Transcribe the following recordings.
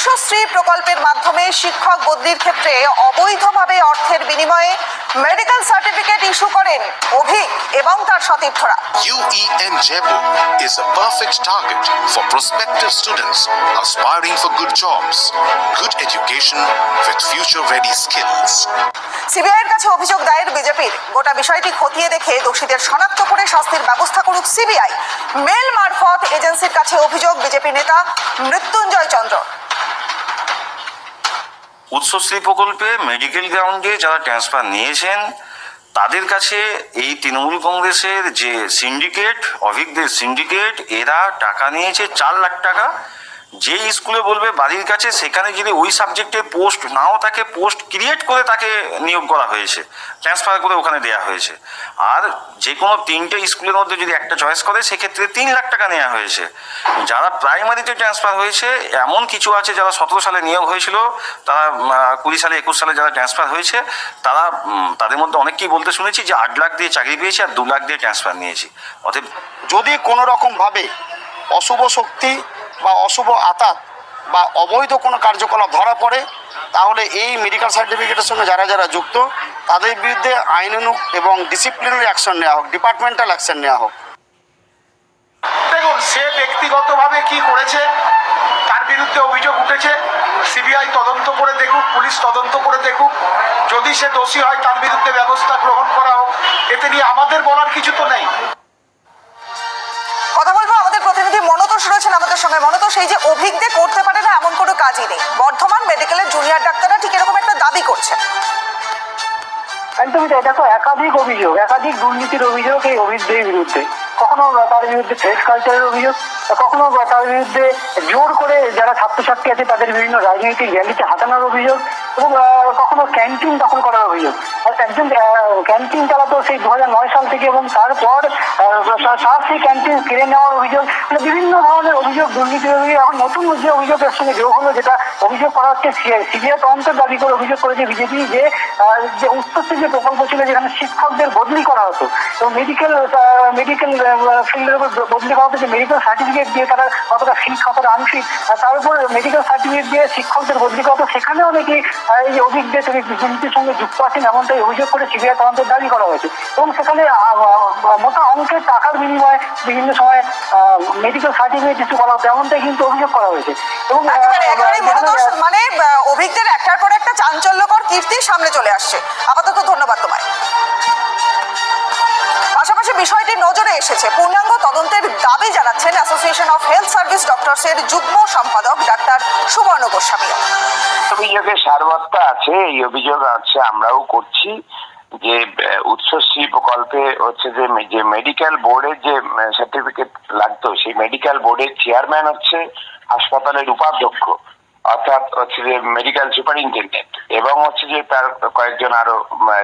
উৎসশ্রী প্রকল্পের মাধ্যমে শিক্ষক বদলির ক্ষেত্রে অবৈধভাবে অর্থের বিনিময়ে মেডিকেল সার্টিফিকেট ইস্যু করেন অভিক এবং তার সতীর্থরা। UEM Jaipur is a perfect target for prospective students aspiring for good jobs, good education with future ready skills. সিবিআইয়ের কাছে অভিযোগ দায়ের বিজেপির। গোটা বিষয়টি খতিয়ে দেখে দোষীদের শনাক্ত করে শাস্তির ব্যবস্থা করুক সিবিআই মেল মারফত এজেন্সির কাছে অভিযোগ বিজেপি নেতা মৃত্যুঞ্জয় চন্দ্র। উৎসশ্রী প্রকল্পে মেডিকেল গ্রাউন্ডে যারা ট্রান্সফার নিয়েছেন, তাদের কাছে এই তৃণমূল কংগ্রেসের যে সিন্ডিকেট অভিজ্ঞদের সিন্ডিকেট এরা টাকা নিয়েছে চার লাখ টাকা। যে স্কুলে বলবে বাড়ির কাছে, সেখানে যদি ওই সাবজেক্টে পোস্ট নাও তাকে পোস্ট ক্রিয়েট করে তাকে নিয়োগ করা হয়েছে, ট্রান্সফার করে ওখানে দেওয়া হয়েছে। আর যে কোনো তিনটে স্কুলের মধ্যে যদি একটা চয়েস করে, সেক্ষেত্রে তিন লাখ টাকা নেওয়া হয়েছে। যারা প্রাইমারিতে ট্রান্সফার হয়েছে, এমন কিছু আছে যারা সতেরো সালে নিয়োগ হয়েছিল, তারা কুড়ি সালে, একুশ সালে যারা ট্রান্সফার হয়েছে, তারা তাদের মধ্যে অনেককেই বলতে শুনেছি যে আট লাখ দিয়ে চাকরি পেয়েছি আর দু লাখ দিয়ে ট্রান্সফার নিয়েছি। অতএব যদি কোনো রকমভাবে অশুভ শক্তি বা অশুভ আতাত বা অবৈধ কোনো কার্যকলাপ ধরা পড়ে, তাহলে এই মেডিকেল সার্টিফিকেটের সঙ্গে যারা যারা যুক্ত, তাদের বিরুদ্ধে আইনানুগ এবং ডিসিপ্লিনারি অ্যাকশন নেওয়া হোক ডিপার্টমেন্টাল অ্যাকশন নেওয়া হোক। দেখুন, সে ব্যক্তিগতভাবে কি করেছে, তার বিরুদ্ধে অভিযোগ উঠেছে, সিবিআই তদন্ত করে দেখুক, পুলিশ তদন্ত করে দেখুক, যদি সে দোষী হয়, তার বিরুদ্ধে ব্যবস্থা গ্রহণ করা হোক, এতে নিয়ে আমাদের বলার কিছু তো নেই। মনতোষ রয়েছেন আমাদের সঙ্গে। মূলত সেই যে অভিজ্ঞে করতে পারে না এমন কোনো কাজই নেই। বর্ধমান মেডিকেলের জুনিয়র ডাক্তাররা ঠিক এরকম একটা দাবি করছে একদমই তাই। দেখো, একাধিক অভিযোগ, একাধিক দুর্নীতির অভিযোগ এই অভিজ্ঞের বিরুদ্ধে। কখনো তার বিরুদ্ধে ফ্রেশ কালচারের অভিযোগ কখনো তার বিরুদ্ধে জোর করে যারা ছাত্রছাত্রী আছে তাদের বিভিন্ন রাজনৈতিক র্যালিতে হাঁটানোর অভিযোগ, এবং কখনো ক্যান্টিন দখল করার অভিযোগ। একজন ক্যান্টিন চালাতো সেই দু সাল থেকে, এবং তারপর তার সেই ক্যান্টিন কিনে নেওয়ার অভিযোগ মানে বিভিন্ন ধরনের অভিযোগ, দুর্নীতির অভিযোগ, এখন নতুন যে অভিযোগের সঙ্গে যোগ হলো, যেটা অভিযোগ করা হচ্ছে সিবিআই তদন্তের দাবি করে অভিযোগ করেছে বিজেপি, যে যে উত্তরসূরি যে প্রকল্প ছিল, যেখানে শিক্ষকদের বদলি করা হতো। এবং মেডিকেল মেডিকেল ফিল্ডের উপর বদলি করা যে মেডিকেল সার্টিফিকেট দিয়ে তারা কতটা ফিট কতটা আনফিট তার উপর মেডিকেল সার্টিফিকেট দিয়ে শিক্ষকদের বদলি করা হতো সেখানেও নাকি আহ, এই অভিজ্ঞদের তিনি দুর্নীতির সঙ্গে যুক্ত আছেন এমনটাই অভিযোগ করে সিবিআই তদন্তের দাবি করা হয়েছে এবং সেখানে মোটা অঙ্কের টাকার বিনিময়ে বিভিন্ন সময় মেডিকেল সার্টিফিকেট ইস্যু করা হতো এমনটাই কিন্তু অভিযোগ করা হয়েছে এবং মানে অভিজ্ঞদের একটার পর একটা চাঞ্চল্যকর কীর্তি সামনে চলে আসছে। আপাতত ধন্যবাদ তোমায়। বিষয়টি নজরে এসেছে। পূর্ণাঙ্গ তদন্তের দাবি জানাচ্ছেন অ্যাসোসিয়েশন অফ হেলথ সার্ভিস ডক্টরসের যুগ্ম সম্পাদক ডাক্তার সুবর্ণ গোস্বামী। অভিযোগের সারবত্তা আছে, এই অভিযোগ আছে, আমরাও করছি যে উচ্চশ্রী প্রকল্পে হচ্ছে যে যে মেডিকেল বোর্ডের যে সার্টিফিকেট লাগতো, সেই মেডিকেল বোর্ডের চেয়ারম্যান হচ্ছে হাসপাতালের উপাধ্যক্ষ, অর্থাৎ হচ্ছে যে মেডিকেল সুপারিনটেন্ডেন্ট এবং হচ্ছে যে তার কয়েকজন আরও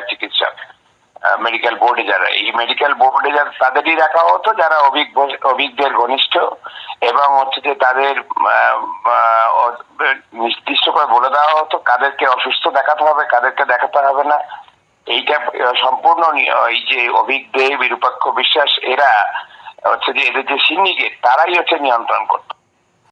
চিকিৎসক। মেডিকেল বোর্ডে যারা এই মেডিকেল বোর্ডে যারা তাদেরই রাখা হতো যারা অভিজ্ঞ অভিজ্ঞের ঘনিষ্ঠ এবং হচ্ছে যে তাদের নির্দিষ্ট করে বলে দেওয়া হতো কাদেরকে অসুস্থ দেখাতে হবে, কাদেরকে দেখাতে হবে না। এইটা সম্পূর্ণ এই যে অভিজ্ঞ বিরূপাক্ষ বিশ্বাস, এরা হচ্ছে যে এদের যে সিন্ডিকেট তারাই হচ্ছে নিয়ন্ত্রণ করতো।